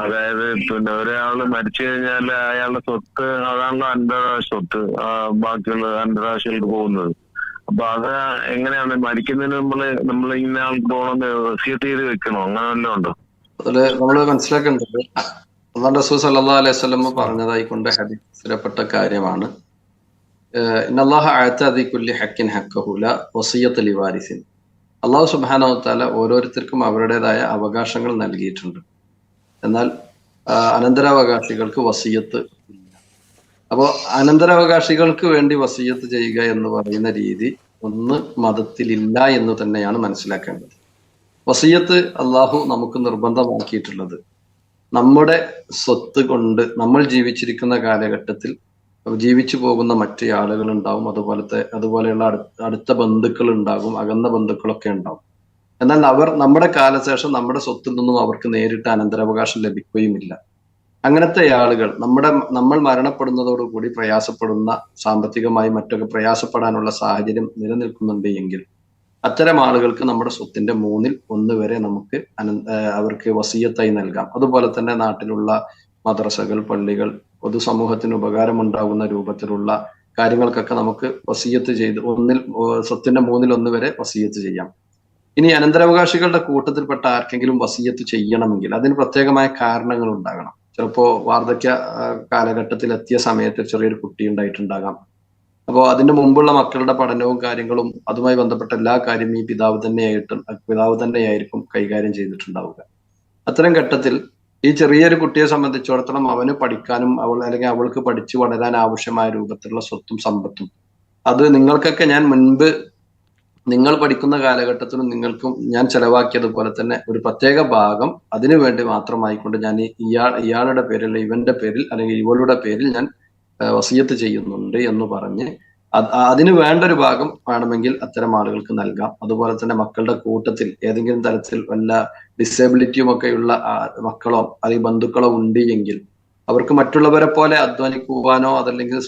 അതായത് പിന്നെ ഒരാൾ മരിച്ചു കഴിഞ്ഞാൽ അയാളുടെ സ്വത്ത് അതാണല്ലോ അനന്തരാവകാശ സ്വത്ത് ബാക്കിയുള്ള അനന്തരാവകാശികൾക്ക് പോകുന്നത്. അപ്പൊ അത് എങ്ങനെയാണ്? മരിക്കുന്നതിന് നമ്മൾ നമ്മൾ ഇന്ന ആൾക്ക് പോകണമെന്ന് വസിയത്ത് ചെയ്ത് വെക്കണോ? അങ്ങനെ വല്ലതും ഉണ്ടോ? അതിൽ നമ്മൾ മനസ്സിലാക്കേണ്ടത് അള്ളാഹ് റസൂൽ സല്ലാ അലൈഹി വസല്ലം പറഞ്ഞതായി കൊണ്ട് ഹദീസിലപ്പെട്ട കാര്യമാണ്. അള്ളാഹു സുബാനോ താല ഓരോരുത്തർക്കും അവരുടേതായ അവകാശങ്ങൾ നൽകിയിട്ടുണ്ട്. എന്നാൽ അനന്തരാവകാശികൾക്ക് വസീയത്ത് ഇല്ല. അപ്പോൾ അനന്തരാവകാശികൾക്ക് വേണ്ടി വസീയത്ത് ചെയ്യുക എന്ന് പറയുന്ന രീതി ഒന്ന് മതത്തിലില്ല എന്ന് തന്നെയാണ് മനസ്സിലാക്കേണ്ടത്. വസീയത്ത് അള്ളാഹു നമുക്ക് നിർബന്ധമാക്കിയിട്ടുള്ളത് നമ്മുടെ സ്വത്ത് കൊണ്ട് നമ്മൾ ജീവിച്ചിരിക്കുന്ന കാലഘട്ടത്തിൽ ജീവിച്ചു പോകുന്ന മറ്റു ആളുകൾ ഉണ്ടാവും അതുപോലത്തെ അതുപോലെയുള്ള അടുത്ത ബന്ധുക്കൾ ഉണ്ടാകും അകന്ന ബന്ധുക്കളൊക്കെ ഉണ്ടാവും. എന്നാൽ അവർ നമ്മുടെ കാലശേഷം നമ്മുടെ സ്വത്തിൽ നിന്നും അവർക്ക് നേരിട്ട് അനന്തരാവകാശം ലഭിക്കുകയുമില്ല. അങ്ങനത്തെ ആളുകൾ നമ്മുടെ നമ്മൾ മരണപ്പെടുന്നതോടുകൂടി പ്രയാസപ്പെടുന്ന സാമ്പത്തികമായി മറ്റൊക്കെ പ്രയാസപ്പെടാനുള്ള സാഹചര്യം നിലനിൽക്കുന്നുണ്ട് എങ്കിൽ അത്തരം ആളുകൾക്ക് നമ്മുടെ സ്വത്തിന്റെ മൂന്നിൽ ഒന്ന് വരെ നമുക്ക് അവർക്ക് വസീയത്തായി നൽകാം. അതുപോലെ തന്നെ നാട്ടിലുള്ള മദ്രസകൾ പള്ളികൾ പൊതുസമൂഹത്തിന് ഉപകാരമുണ്ടാകുന്ന രൂപത്തിലുള്ള കാര്യങ്ങൾക്കൊക്കെ നമുക്ക് വസീയത്ത് ചെയ്ത് ഒന്നിൽ സ്വത്തിന്റെ മൂന്നിൽ ഒന്ന് വരെ വസീയത്ത് ചെയ്യാം. ഇനി അനന്തരാവകാശികളുടെ കൂട്ടത്തിൽപ്പെട്ട ആർക്കെങ്കിലും വസീയത്ത് ചെയ്യണമെങ്കിൽ അതിന് പ്രത്യേകമായ കാരണങ്ങൾ ഉണ്ടാകണം. ചിലപ്പോ വാർദ്ധക്യ കാലഘട്ടത്തിൽ എത്തിയ സമയത്ത് ചെറിയൊരു കുട്ടി ഉണ്ടായിട്ടുണ്ടാകാം. അപ്പോൾ അതിന്റെ മുമ്പുള്ള മക്കളുടെ പഠനവും കാര്യങ്ങളും അതുമായി ബന്ധപ്പെട്ട എല്ലാ കാര്യവും ഈ പിതാവ് തന്നെയായിട്ട് പിതാവ് തന്നെയായിരിക്കും കൈകാര്യം ചെയ്തിട്ടുണ്ടാവുക. അത്തരം ഘട്ടത്തിൽ ഈ ചെറിയൊരു കുട്ടിയെ സംബന്ധിച്ചിടത്തോളം അവന് പഠിക്കാനും അവൾ അല്ലെങ്കിൽ അവൾക്ക് പഠിച്ചു വളരാൻ ആവശ്യമായ രൂപത്തിലുള്ള സ്വത്തും സമ്പത്തും. അത് നിങ്ങൾക്കൊക്കെ ഞാൻ മുൻപ് നിങ്ങൾ പഠിക്കുന്ന കാലഘട്ടത്തിലും നിങ്ങൾക്കും ഞാൻ ചെലവാക്കിയതുപോലെ തന്നെ ഒരു പ്രത്യേക ഭാഗം അതിനു വേണ്ടി മാത്രമായിക്കൊണ്ട് ഞാൻ ഇയാൾ ഇയാളുടെ പേരിൽ ഇവന്റെ പേരിൽ അല്ലെങ്കിൽ ഇവളുടെ പേരിൽ ഞാൻ വസീയത്ത് ചെയ്യുന്നുണ്ട് എന്ന് പറഞ്ഞ് അത് അതിന് വേണ്ട ഒരു ഭാഗം വേണമെങ്കിൽ അത്തരം ആളുകൾക്ക് നൽകാം. അതുപോലെ തന്നെ മക്കളുടെ കൂട്ടത്തിൽ ഏതെങ്കിലും തരത്തിൽ വല്ല ഡിസേബിലിറ്റിയും ഒക്കെയുള്ള മക്കളോ അല്ലെങ്കിൽ ബന്ധുക്കളോ ഉണ്ട് എങ്കിൽ അവർക്ക് മറ്റുള്ളവരെ പോലെ അധ്വാനിക്കുവാനോ അതല്ലെങ്കിൽ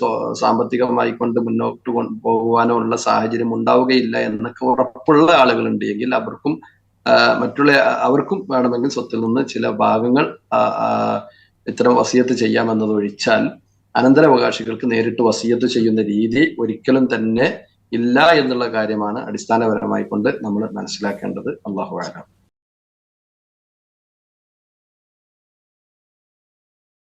സാമ്പത്തികമായി കൊണ്ട് മുന്നോട്ട് പോകുവാനോ ഉള്ള സാഹചര്യം ഉണ്ടാവുകയില്ല എന്നൊക്കെ ഉറപ്പുള്ള ആളുകളുണ്ട്. എങ്കിൽ അവർക്കും മറ്റുള്ള അവർക്കും വേണമെങ്കിൽ സ്വത്തിൽ നിന്ന് ചില ഭാഗങ്ങൾ ഇത്തരം വസിയത്ത് ചെയ്യാമെന്നത് ഒഴിച്ചാൽ അനന്തരാവകാശികൾക്ക് നേരിട്ട് വസിയത്ത് ചെയ്യുന്ന രീതി ഒരിക്കലും തന്നെ ഇല്ല എന്നുള്ള കാര്യമാണ് അടിസ്ഥാനപരമായി കൊണ്ട് നമ്മൾ മനസ്സിലാക്കേണ്ടത്. അള്ളാഹു ആലം